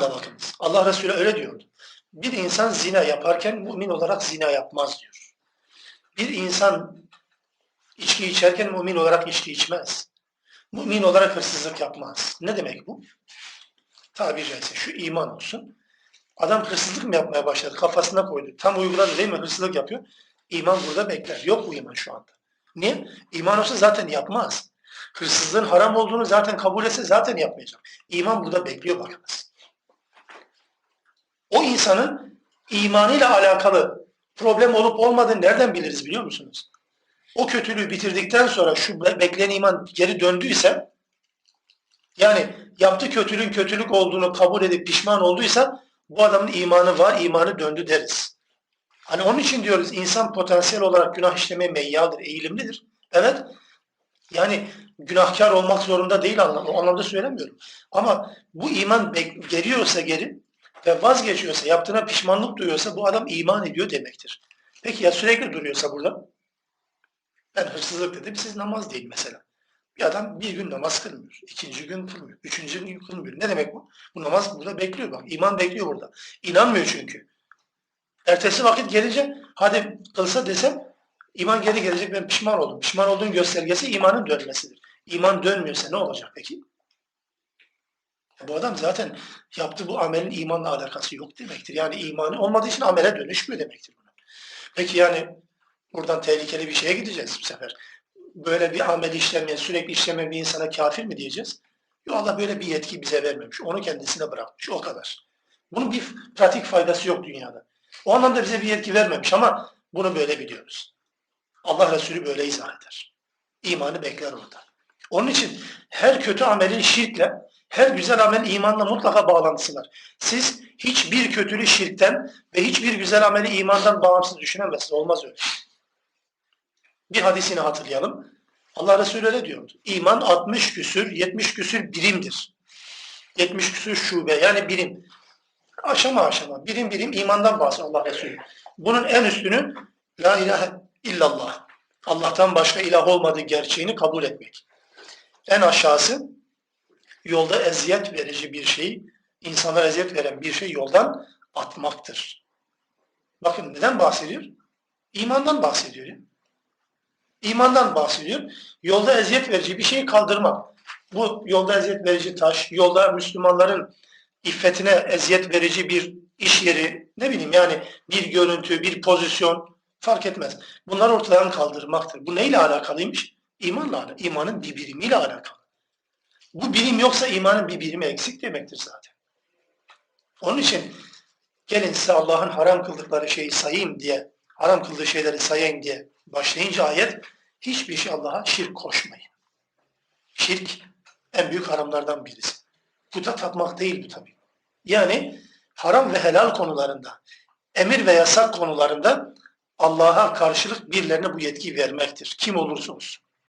da bakınız. Allah Resulü öyle diyordu. Bir insan zina yaparken mümin olarak zina yapmaz diyor. Bir insan içki içerken mümin olarak içki içmez. Mümin olarak hırsızlık yapmaz. Ne demek bu? Tabiri caizse şu iman olsun. Adam hırsızlık mı yapmaya başladı? Kafasına koydu. Tam uyguladı değil mi? Hırsızlık yapıyor. İman burada bekler. Yok bu iman şu anda. Niye? İman olsa zaten yapmaz. Hırsızlığın haram olduğunu zaten kabul etse zaten yapmayacak. İman burada bekliyor bakınız. O insanın imanıyla alakalı problem olup olmadığını nereden biliriz biliyor musunuz? O kötülüğü bitirdikten sonra şu be- beklenen iman geri döndüyse yani yaptığı kötülüğün kötülük olduğunu kabul edip pişman olduysa bu adamın imanı var, imanı döndü deriz. Hani onun için diyoruz insan potansiyel olarak günah işlemeye meyyaldır, eğilimlidir. Evet. Yani günahkar olmak zorunda değil anlamda, o anlamda söylemiyorum. Ama bu iman geliyorsa geri ve vazgeçiyorsa, yaptığına pişmanlık duyuyorsa bu adam iman ediyor demektir. Peki ya sürekli duruyorsa burada? Ben hırsızlık dedim, siz namaz değil mesela. Bir adam bir gün namaz kılmıyor, ikinci gün kılmıyor, üçüncü gün kılmıyor. Ne demek bu? Bu namaz burada bekliyor bak, iman bekliyor burada. İnanmıyor çünkü. Ertesi vakit gelince hadi kılsa desem iman geri gelecek ben pişman oldum. Pişman olduğun göstergesi imanın dönmesidir. İman dönmüyorsa ne olacak peki? Bu adam zaten yaptığı bu amelin imanla alakası yok demektir. Yani imanı olmadığı için amele dönüşmüyor demektir. Peki yani buradan tehlikeli bir şeye gideceğiz bu sefer. Böyle bir amel işlemeyen, sürekli işlemeyen bir insana kafir mi diyeceğiz? Yok Allah böyle bir yetki bize vermemiş. Onu kendisine bırakmış. O kadar. Bunun bir pratik faydası yok dünyada. O anlamda bize bir yetki vermemiş ama bunu böyle biliyoruz. Allah Resulü böyle izah eder. İmanı bekler orada. Onun için her kötü amelin şirkle, her güzel amelin imanla mutlaka bağlantısı var. Siz hiçbir kötülüğü şirkten ve hiçbir güzel ameli imandan bağımsız düşünemezsiniz. Olmaz öyle. Bir hadisini hatırlayalım. Allah Resulü öyle diyordu. İman 60 küsür, 70 küsür birimdir. 70 küsür şube yani birim. Aşama aşama, birim birim imandan bahsediyor Allah Resulü. Bunun en üstünü La ilahe illallah. Allah'tan başka ilah olmadığı gerçeğini kabul etmek. En aşağısı yolda eziyet verici bir şey, insanlara eziyet veren bir şey yoldan atmaktır. Bakın neden bahsediyor? İmandan bahsediyor. İmandan bahsediyor. Yolda eziyet verici bir şeyi kaldırmak. Bu yolda eziyet verici taş, yolda Müslümanların iffetine eziyet verici bir iş yeri, ne bileyim yani bir görüntü, bir pozisyon fark etmez. Bunlar ortadan kaldırmaktır. Bu neyle alakalıymış? İmanla. İmanın bir birimiyle alakalı. Bu birim yoksa imanın bir birimi eksik demektir zaten. Onun için gelin size Allah'ın haram kıldıkları şeyi sayayım diye, haram kıldığı şeyleri sayayım diye başlayınca ayet hiçbir şey Allah'a şirk koşmayın. Şirk en büyük haramlardan birisi. Puta tapmak değil bu tabii. Yani haram ve helal konularında, emir ve yasak konularında Allah'a karşılık birilerine bu yetkiyi vermektir. Kim olursa olsun.